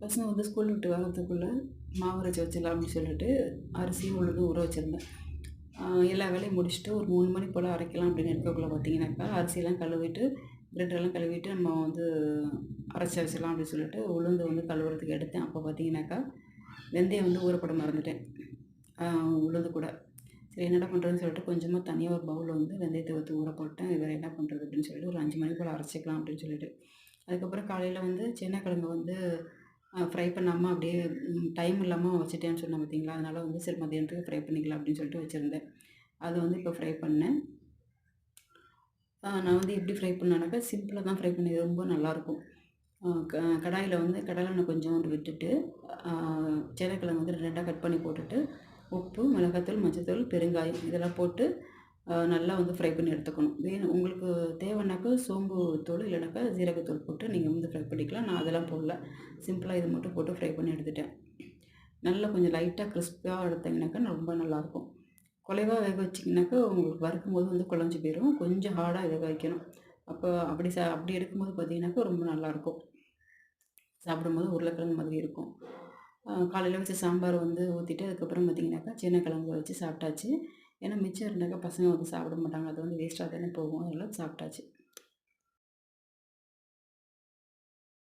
பசங்க வந்து ஸ்கூல் விட்டு வர்றதுக்குள்ளே மாவு அரைச்சி வச்சிடலாம் அப்படின்னு சொல்லிட்டு அரிசி உளுந்து ஊற வச்சுருந்தேன். எல்லா வேலையும் முடிச்சுட்டு ஒரு மூணு மணி போல் அரைக்கலாம் அப்படின்னு இருக்கக்குள்ளே பார்த்தீங்கன்னாக்கா அரிசியெல்லாம் கழுவிட்டு பிரெட்டெல்லாம் கழுவிட்டு நம்ம வந்து அரைச்சி வச்சிடலாம் அப்படின்னு சொல்லிட்டு உளுந்து வந்து கழுவுறதுக்கு எடுத்தேன். அப்போ பார்த்தீங்கன்னாக்கா வெந்தயம் வந்து ஊறப்பட மறந்துட்டேன். உளுந்து கூட. சரி என்னடா பண்ணுறதுன்னு சொல்லிட்டு கொஞ்சமாக தனியாக ஒரு பவுலில் வந்து வெந்தயத்தை ஊற்றி ஊற போட்டேன். வேறு என்ன பண்ணுறது அப்படின்னு சொல்லிட்டு ஒரு அஞ்சு மணி போல் அரைச்சிக்கலாம் அப்படின்னு சொல்லிட்டு. அதுக்கப்புறம் காலையில் வந்து சின்ன கிழங்கு வந்து ஃப்ரை பண்ணாமல் அப்படியே டைம் இல்லாமல் வச்சுட்டேன்னு சொன்னேன் பார்த்தீங்களா? அதனால் வந்து சரி மதியானத்துக்கு ஃப்ரை பண்ணிக்கலாம் அப்படின்னு சொல்லிட்டு வச்சுருந்தேன். அதை வந்து இப்போ ஃப்ரை பண்ணேன். நான் வந்து எப்படி ஃப்ரை பண்ணேனாக்கா சிம்பிளாக தான் ஃப்ரை பண்ணி ரொம்ப நல்லாயிருக்கும். க கடாயில் வந்து கடலெண்ணெய் கொஞ்சோண்டு விட்டுட்டு சேனக்கிழங்கு வந்து ரெண்டாக கட் பண்ணி போட்டுட்டு உப்பு மிளகாத்தூள் மஞ்சத்தூள் பெருங்காயம் இதெல்லாம் போட்டு நல்லா வந்து ஃப்ரை பண்ணி எடுத்துக்கணும். வேணும் உங்களுக்கு தேவைன்னாக்கா சோம்பு தூள் இல்லைனாக்கா ஜீரகத்தூள் போட்டு நீங்கள் வந்து ஃப்ரை பண்ணிக்கலாம். நான் அதெல்லாம் போடல. சிம்பிளாக இது மட்டும் போட்டு ஃப்ரை பண்ணி எடுத்துட்டேன். நல்லா கொஞ்சம் லைட்டாக கிறிஸ்பியாக எடுத்தீங்கன்னாக்கா ரொம்ப நல்லாயிருக்கும். குலைவாக வேக வச்சிங்கனாக்கா உங்களுக்கு வறுக்கும் போது வந்து குழஞ்சி போயிடும் கொஞ்சம் ஹார்டாக வேக வைக்கணும். அப்போ அப்படி சா அப்படி எடுக்கும்போது பார்த்தீங்கன்னாக்கா ரொம்ப நல்லாயிருக்கும். சாப்பிடும்போது உருளைக்கிழங்கு மாதிரி இருக்கும். காலையில் வச்ச சாம்பார் வந்து ஊற்றிட்டு அதுக்கப்புறம் பார்த்திங்கனாக்கா சின்ன கிழங்கு வச்சு சாப்பிட்டாச்சு. ஏன்னா மிச்சம் இருந்தாக்கா பசங்க வந்து சாப்பிட மாட்டாங்க. அது வந்து வேஸ்ட்டாக தானே போகும். அதெல்லாம் சாப்பிட்டாச்சு.